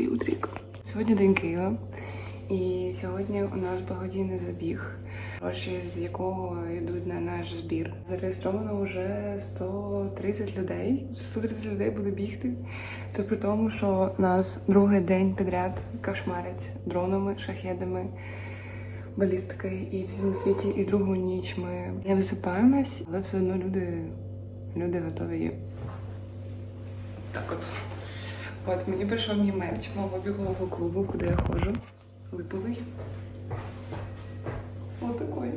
Добрий утрік. Сьогодні день Києва. І сьогодні у нас благодійний забіг, гроші з якого йдуть на наш збір. Зареєстровано вже 130 людей. 130 людей буде бігти. Це при тому, що нас другий день підряд кошмарять дронами, шахедами, балістикою і всім на світі. І другу ніч ми не висипаємось, але все одно люди, люди готові. Так от. От мені прийшов мій мерч мого бігового клубу, куди я ходжу. Липовий. Отакий.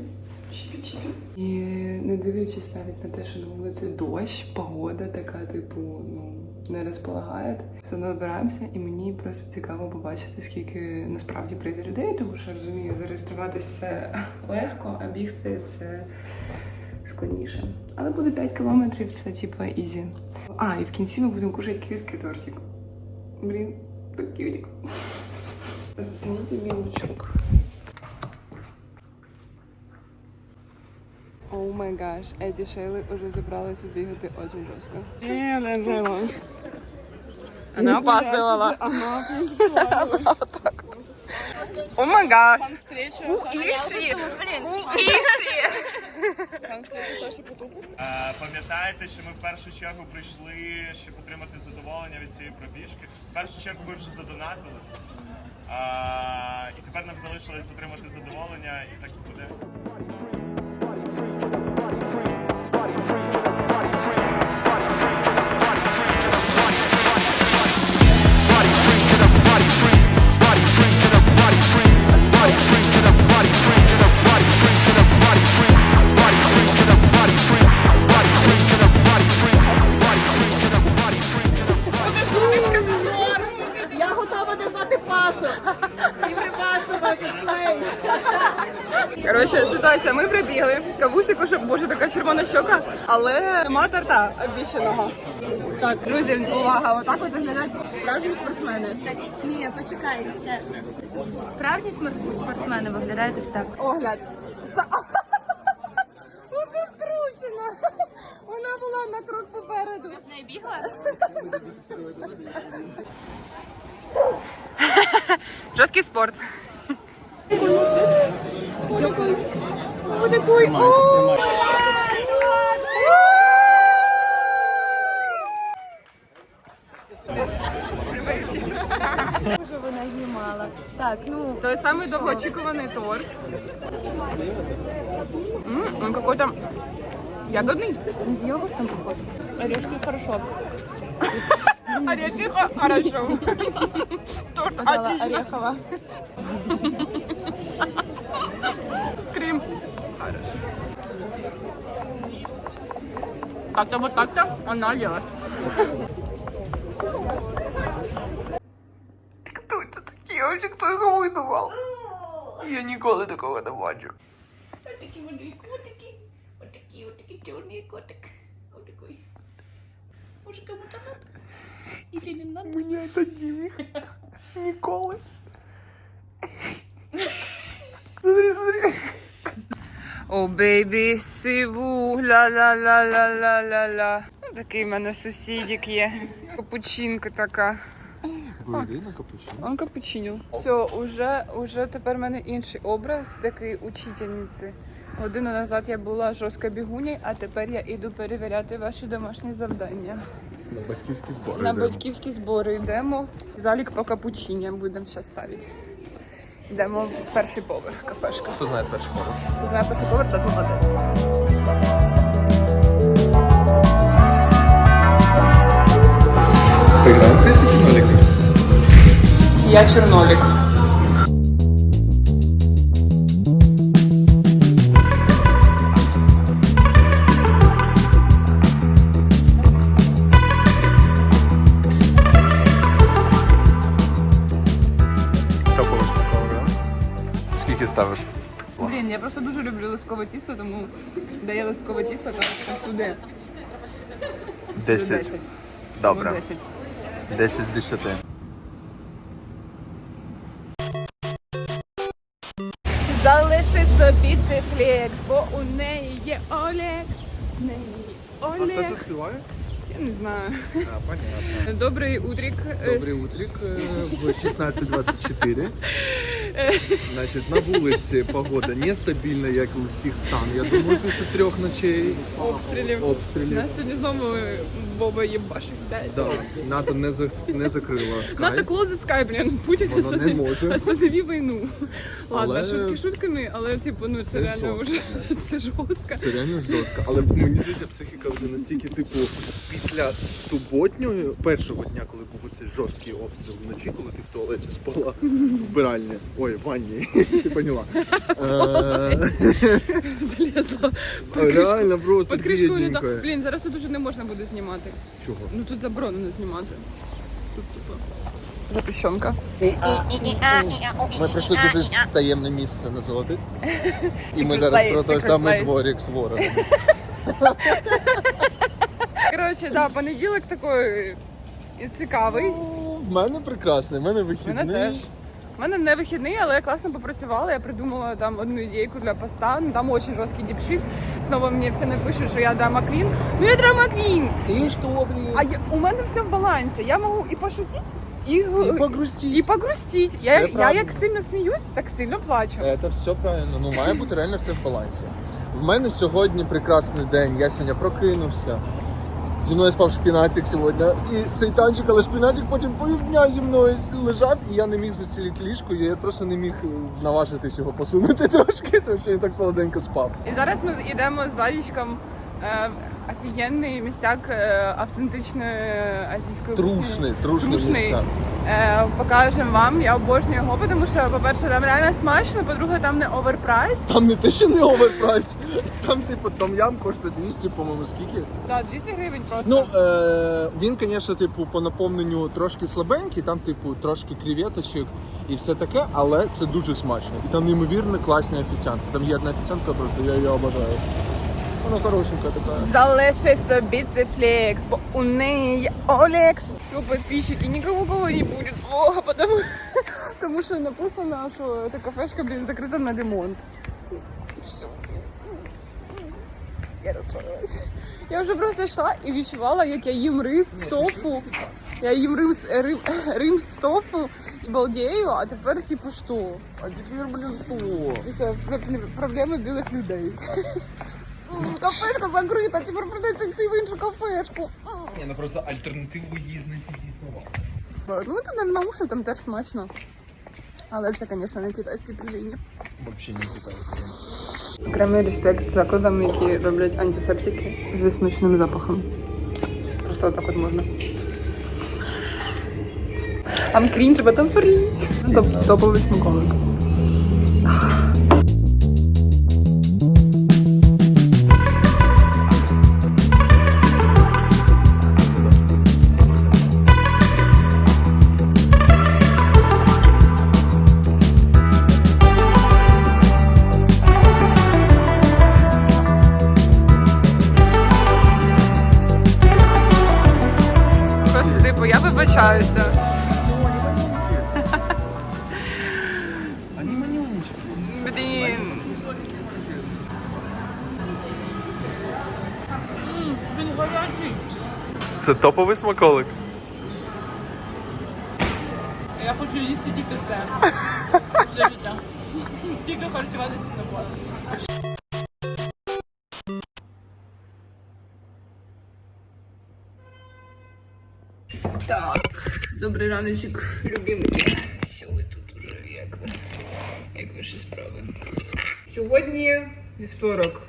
Чіпі-чіпі. І не дивлячись навіть на те, що на вулиці дощ, погода така, типу, ну, не розполагає. Все одно збираємося, і мені просто цікаво побачити, скільки насправді прийде людей, тому що я розумію, зареєструватися легко, а бігти це складніше. Але буде 5 кілометрів, це типу ізі. А, і в кінці ми будемо кушати київський тортик. Блін, так кютик. Зацініть мій лучок. О май гаш, Еді Шейли уже забралися бігати дуже жорстко. Не, не взяла. Она опаздывала. О май гаш. встреча. Иши. Блин, Там Пам'ятаєте, що ми в першу чергу прийшли, щоб отримати задоволення від цієї пробіжки. В першу чергу ми вже задонатили. А, і тепер нам залишилось отримати задоволення, і так і буде. Коротше, ситуація, ми прибігли. Кавусику, щоб боже, така червона щока, але нема торта обіщеного. Так, друзі, увага, отак от виглядають справжні спортсмени. Ні, почекай, чесно. Справжні спортсмени виглядають ось так. Огляд. Са- Уже скручена. Вона була на крок попереду. Я З нею бігла? Жорсткий спорт. Подякуй. О! Що вона знімала. Так, ну Той самий довгоочікуваний торт. М, Он какой-то ягодный. з йогуртом походу. Орешки хорошо. Орешки хо- хорошо. Торт Сказала отлично. Орехова. Крем. Как-то вот так-то она оделась. Хто це такий? Ось хто його видував? Я ніколи такого не бачив. Отакі вони котики. Отакі, отакі чорні котик. Отакий. Може кому-то надо? Или не надо? Мені тоді їх. Ніколи. Смотри, смотри. О, бейбі, сиву, ля-ля-ля-ля-ля-ля-ля. Ну, Такий в мене сусідик є. Капучинка така. Балерина капучино. Он капучино. Все, уже, уже тепер в мене інший образ такий учительниці. Годину назад я була жорстка бігуня, а тепер я іду перевіряти ваші домашні завдання. На батьківські збори. На батьківські збори йдемо. Залік по капучиням будемо все ставити. Йдемо в перший поверх, кафешка. Хто знає перший поверх? Хто знає перший поверх, так молодець. В? Я Чорнолік. Ставиш? Блін, я просто дуже люблю листкове тісто, тому де є листкове тісто, то сюди. Сюди 10. Тому Добре. 10. 10 з 10. Залиши собі цей флекс, бо у неї є Олег. У неї є А хто Олег. це співає? Я не знаю. А, понятно. Добрий утрік. Добрий утрік е, в 16.24. Значить, на вулиці погода нестабільна, як і у всіх стан. Я думаю, після трьох ночей Обстрілів. обстрілів. Нас сьогодні знову Боба їбашить. Да, НАТО не, зас- не закрила скайп. Надо клози скай, блін. Путін Воно не може. війну. Ладно, Але- шутки шутками, але типу, ну це, Це реально жорстко, вже це жорстко. Це реально жорстко. Але мені здається, психіка вже настільки, типу, після суботньої, першого дня, коли був цей жорсткий обстріл вночі, коли ти в туалеті спала в вбиральні. Ой, в ванні. Ти поняла. Е, Залізла. Реально просто бідненько. Блін, зараз тут уже не можна буде знімати. Чого? Ну тут заборонено знімати. Тут типу. Запрещенка. Ми прийшли в дуже таємне місце на золотих. І ми зараз про той самий дворик з ворогом. Коротше, да, понеділок такий цікавий. В мене прекрасний, в мене вихідний. У мене не вихідний, але я класно попрацювала. Я придумала там одну ідейку для поста. Ну там очень жорсткий діпшит. Знову мені все напишуть, що я драма квін. Ну я драма квін. І що, блін? А я, у мене все в балансі. Я можу і пошутити, і, І погрустіть. і погрустіть. Все Я, я правильно. як сильно сміюсь, так сильно плачу. Це все правильно. Ну має бути реально все в балансі. В мене сьогодні прекрасний день. Я сьогодні прокинувся. Зі мною спав шпінатик сьогодні. І цей танчик, але шпінатик потім півдня зі мною лежав, і я не міг зацілити ліжко, я просто не міг е, наважитись його посунути трошки, тому що він так солоденько спав. І зараз ми йдемо з Валічком е, офігенний місцяк е, автентичної азійської. Трушний, трушний Трушний. місця. Е, покажемо вам. Я обожнюю його, тому що, по-перше, там реально смачно, по-друге, там не оверпрайс. Там не те, що не оверпрайс. Там, типу, там ям коштує 200, по-моєму, скільки. Так, 200 гривень просто. Ну, е, він, звісно, типу, по наповненню трошки слабенький, там, типу, трошки креветочок і все таке, але це дуже смачно. І там неймовірно класні офіціантки. Там є одна офіціантка, просто я її обожаю. Вона хорошенька така. Залиши собі цей флекс, бо у неї є Олекс. Що, підписчики, нікого кого не буде влога, потому, тому що написано, що ця кафешка, блін, закрита на ремонт. Все. Я розстроїлась. Я вже просто йшла і відчувала, як я їм рис з тофу. Я їм рим, рим, рим з тофу і балдею, а тепер типу що? А тепер, блін, хто? Це проблеми білих людей. Кафешка закрита, тепер придеться йти в іншу кафешку. Ні, ну просто альтернативу її знайти дійсно Ну, там наушно, там теж смачно. Але це, звісно, не китайське пельмені. Взагалі не китайська. Окремий респект закладам, які роблять антисептики зі смачним запахом. Просто отак от можна. Там крінж, бо там фрі. Топовий смаколик. Це топовий смаколик. Я хочу їсти тільки це. Для життя. Тільки харчуватися на поле. Так, добрий раночок, любимки. Що ви тут уже, як ви? Як ваші справи? Сьогодні вівторок.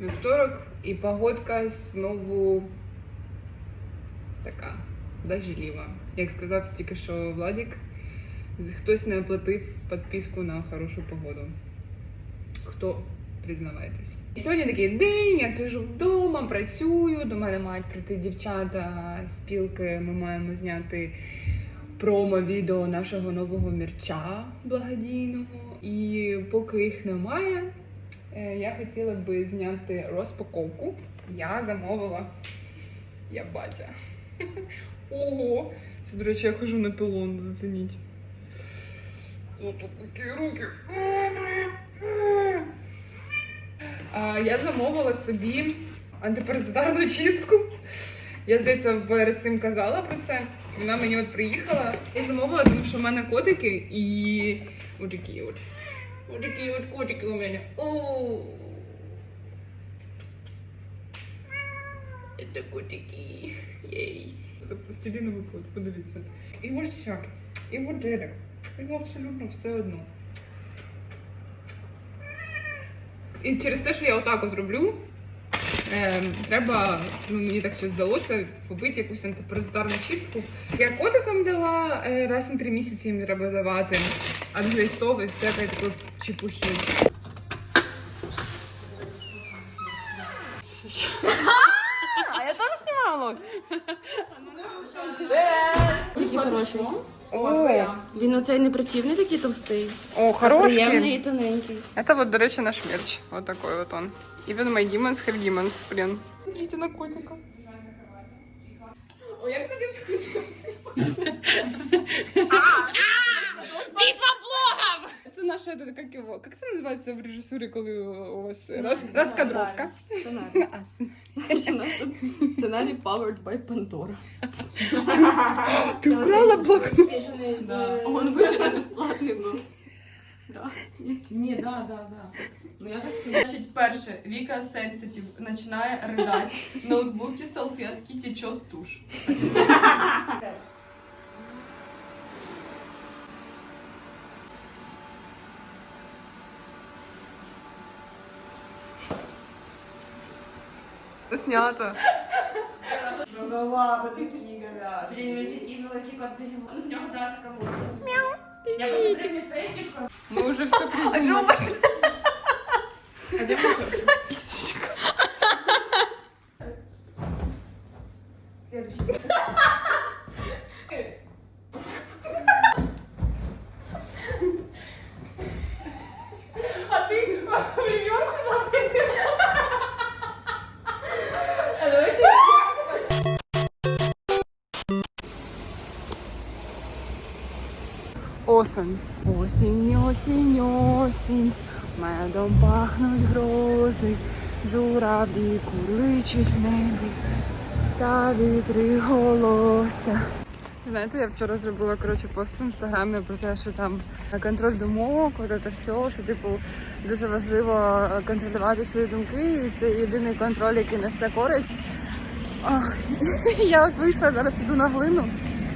Вівторок і погодка знову Така дожділива. Як сказав тільки що Владік, хтось не оплатив підписку на хорошу погоду. Хто? Признавайтесь. І сьогодні такий день, я сижу вдома, працюю, до мене мають прийти дівчата спілки. Ми маємо зняти промо-відео нашого нового мерча благодійного. І поки їх немає, е, я хотіла би зняти розпаковку. Я замовила. Я батя. Ого! Це, до речі, я хожу на пілон, зацініть. Ось тут такі руки. А, я замовила собі антипаразитарну чистку. Я здається, перед цим казала про це. Вона мені от приїхала і замовила, тому що в мене котики і отакі от. Отакі от котики у мене. О. Це котики. Єй. Це пластиліновий кот, подивіться. І ось ця, і дерево. Йому абсолютно все одно. І через те, що я отак от роблю, е, треба, ну мені так щось здалося, побити якусь антипаразитарну чистку. Я котикам дала е, раз на три місяці їм треба давати, а для листових всякої такої чепухи. А я теж знімала влог. Такий хороший. О, Він оцей не противний, такий товстий. о Приємний хороший. і тоненький. Это вот, до речі, наш мерч. Вот такой вот он. Even my demons have demons, блин. Смотрите на котика. О, як ти Це наша, это, как его, как це називається в режисурі, коли у вас роз, розкадровка? Сценарій. А, с- У нас тут сценарій powered by Pandora. Ти украла блокнот? Он вчора безплатний був. Да. Ні, да, да, да. Ну я так Значить, перше, Віка сенситив починає ридати. Ноутбуки, салфетки, течет туш. Снято. Голова, такі говяжі. Такі великі кот бігемот. В нем да, так. Мяу. Я просто прийму своєю кішкою. Мы уже все придумали. А Осень. Осінь, осінь, осінь. Медом пахнуть грози, журавлі курличуть в небі, та вітри голося. Знаєте, я вчора зробила коротше пост в інстаграмі про те, що там контроль думок, от це все, що типу дуже важливо контролювати свої думки, і це єдиний контроль, який несе користь. Ах, Я вийшла, зараз іду на глину.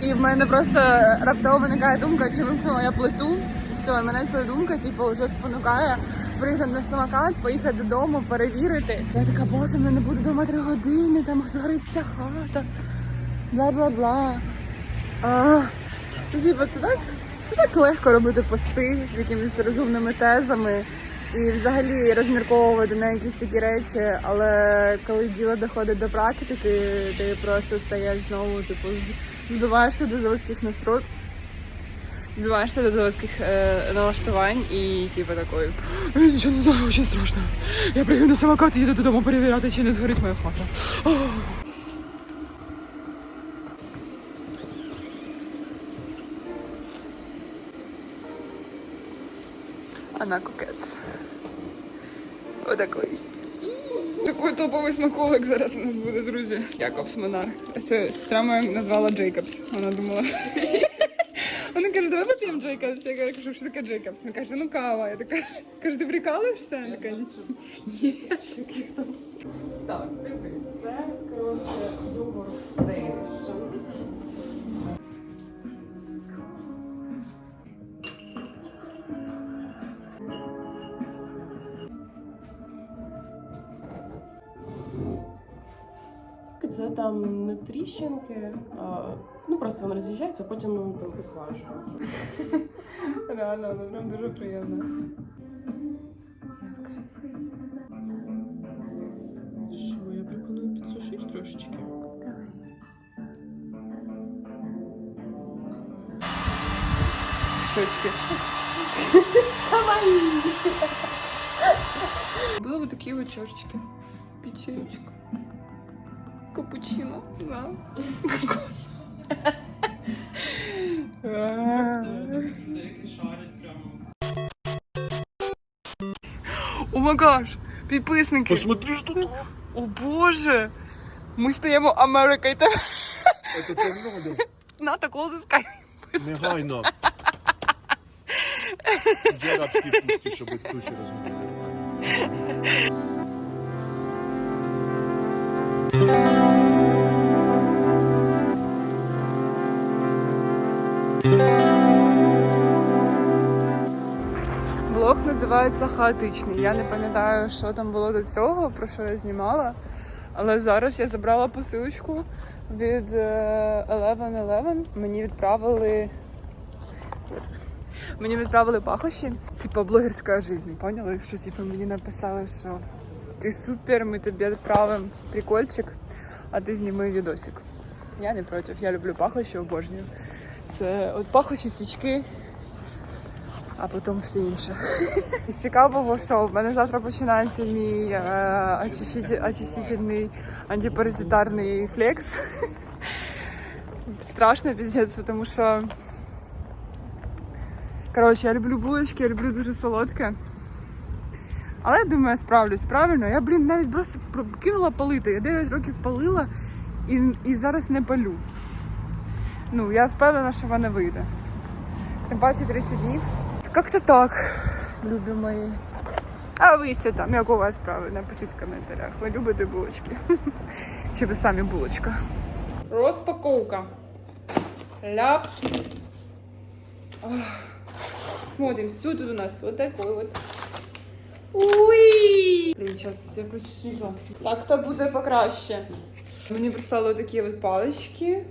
І в мене просто раптово виникає думка, чи вимкнула я плиту. І все, і мене ця думка, типу, вже спонукає приїхати на самокат, поїхати додому, перевірити. Я така, боже, мене не буду вдома три години, там згорить вся хата. Бла-бла-бла. Ну, типу, це так, це так легко робити пости з якимись розумними тезами і взагалі розмірковувати на якісь такі речі, але коли діло доходить до практики, ти просто стаєш знову, типу, збиваєшся до заводських настрой. Збиваєшся до заводських е, налаштувань і типу такої. «Я Нічого не знаю, дуже страшно. Я приїду на самокат і їду додому перевіряти, чи не згорить моя хата. Она кукет. Отакий. Такий топовий смаколик зараз у нас буде, друзі. Якобс Монар. Сестра моя назвала Джейкобс. Вона думала. Вона каже, давай поп'ємо Джейкобс. Я кажу, що таке Джейкобс? Вона каже, ну кава. Я така, кажу, ти прикалуєшся? Я така, ні. Так, диви, це, коротше, до Workstation. Це там не тріщинки, а ну просто воно роз'їжджається, а потім ну, там посважують. Реально, вона прям дуже приємна. Що, я пропоную підсушити трошечки. Щечки. Было бы такие вот чашечки. Печенечка. Капучино. Да. О май гаш, підписники. Посмотри, що тут. О боже! Ми стаємо Америкою. Та Це торнадо. НАТО closes sky. Негайно. Де арабські пушки, щоб туші розгубили. Називається хаотичний. Я не пам'ятаю, що там було до цього, про що я знімала. Але зараз я забрала посилочку від е, 1111. Мені відправили. Мені відправили пахощі. Типа блогерська життя, поняли? Що типу мені написали, що ти супер, ми тобі відправимо прикольчик, а ти зніми відосик. Я не проти, я люблю пахощі, обожнюю. Це от пахощі, свічки, а потім все інше. З цікавого, що в мене завтра починається мій е, очищитель- очистительний антипаразитарний флекс. Страшно піздець, тому що. Коротше, я люблю булочки, я люблю дуже солодке. Але я думаю, я справлюсь правильно. Я, блін, навіть просто кинула палити. Я 9 років палила і, і зараз не палю. Ну, я впевнена, що вона вийде. Тим паче 30 днів. Как-то так, любі мої. А ви все там, як у вас справи? Напишіть в коментарях. Ви любите булочки? Чи ви самі булочка? Розпаковка. Ляп. Смотрим, все тут у нас вот такой вот. Уй! Блін, зараз я включу світло. Так то буде покраще. Мені прислали такі от палички.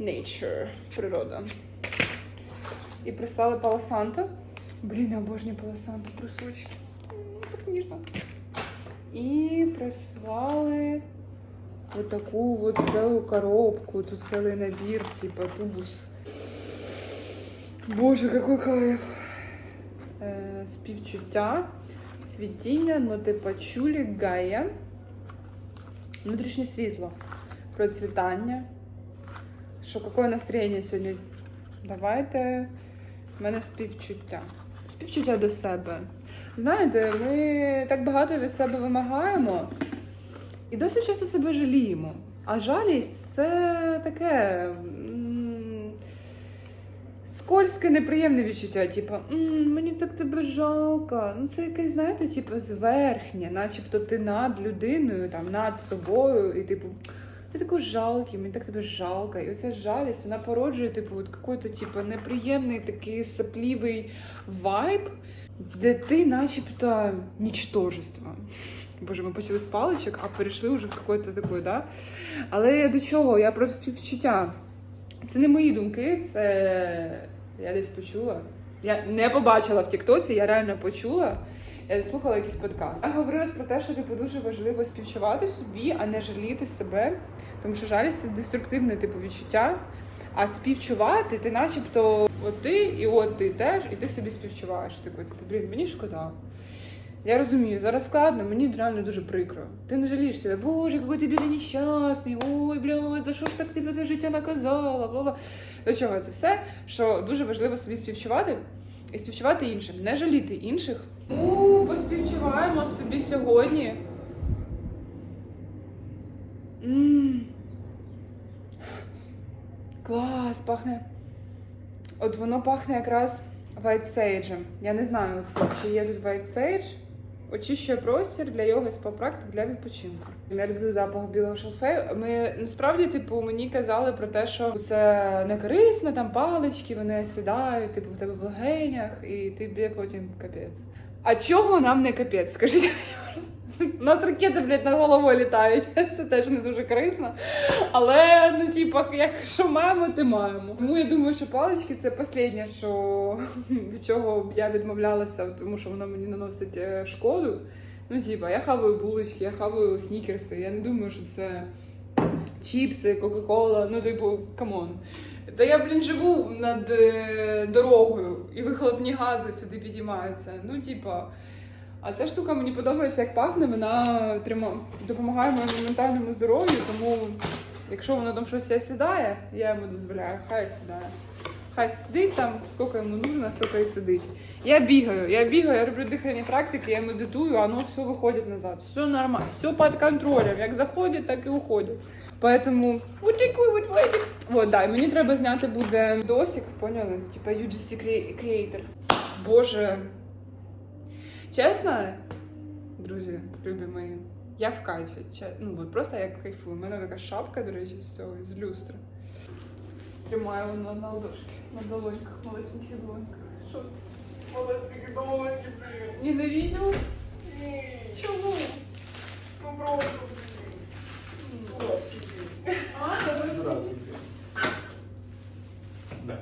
Nature. Природа. І прислали паласанта. Блін, я обожнюю паласанта, присочки. Так ніжно. І прислали вот таку вот целую коробку. Тут целый набір, типа тубус. Боже, какой кайф. Е, співчуття, цвітіння, нотипачулі, гая, внутрішнє світло, процвітання. Що, яке настроєння сьогодні? Давайте. В мене співчуття. Співчуття до себе. Знаєте, ми так багато від себе вимагаємо і досить часто себе жаліємо. А жалість це таке. Скользке, неприємне відчуття, типу, мені так тебе жалко. Ну це якесь, знаєте, типу, зверхнє, начебто ти над людиною, там, над собою, і типу, ти такий жалкий, мені так тебе жалко. І оця жалість, вона породжує, типу, от какой-то, типу, неприємний такий саплівий вайб, де ти начебто нічтожество. Боже, ми почали з паличок, а перейшли вже в какой-то такой, да? Але до чого? Я про співчуття. Це не мої думки, це я десь почула. Я не побачила в Тіктоці, я реально почула. Я слухала якийсь подкаст. Там говорилось про те, що типу дуже важливо співчувати собі, а не жаліти себе. Тому що жалість це деструктивне типу відчуття. А співчувати, ти начебто от ти і от ти теж, і ти собі співчуваєш. Ти такий, типу, блін, мені шкода. Я розумію, зараз складно, мені реально дуже прикро. Ти не жалієш себе, боже, який ти бідний нещасний, ой, блядь, за що ж так тебе те життя наказала? Бла-бла. До чого це все? Що дуже важливо собі співчувати і співчувати іншим, не жаліти інших. У, поспівчуваємо собі сьогодні. М. Клас, пахне. От воно пахне якраз Sage. Я не знаю, чи є тут Sage. Очищує простір для йоги спа практик для відпочинку. Я люблю запах білого шалфею. Ми насправді, типу, мені казали про те, що це не корисно, там палички, вони сідають, типу, в тебе в легенях, і тобі потім капець. А чого нам не капець? Скажіть. У нас ракети, блядь, над головою літають. Це теж не дуже корисно. Але, ну, типу, як що маємо, ти маємо. Тому я думаю, що палички це останнє, що від чого я відмовлялася, тому що воно мені наносить е, шкоду. Ну, типа, я хаваю булочки, я хаваю снікерси. Я не думаю, що це чіпси, Кока-Кола. Ну, типу, камон. Та я, блін, живу над е, дорогою, і вихлопні гази сюди підіймаються. Ну, типа. А ця штука мені подобається, як пахне, вона трима- допомагає моєму ментальному здоров'ю, тому якщо воно там щось сідає, я йому дозволяю, хай сідає. Хай сидить там, скільки йому нужно, стільки і сидить. Я бігаю, я бігаю, я роблю дихальні практики, я медитую, а воно все виходить назад. Все нормально, все під контролем. Як заходить, так і уходить. Поэтому да, мені треба зняти буде досик, поняли? Типа UGC Creator. Боже. Чесно, друзі, любі мої, я в кайфі. Ну, просто я кайфую. У мене така шапка, до речі, з цього, з люстри. Тримаю на, на ладошки, на долоньках, малесеньких долоньках. Що? Малесенькі долоньки, блін. І не війну? Ні. Чому? Ну просто. Дурацький. А, давай. Здравствуйте. Да.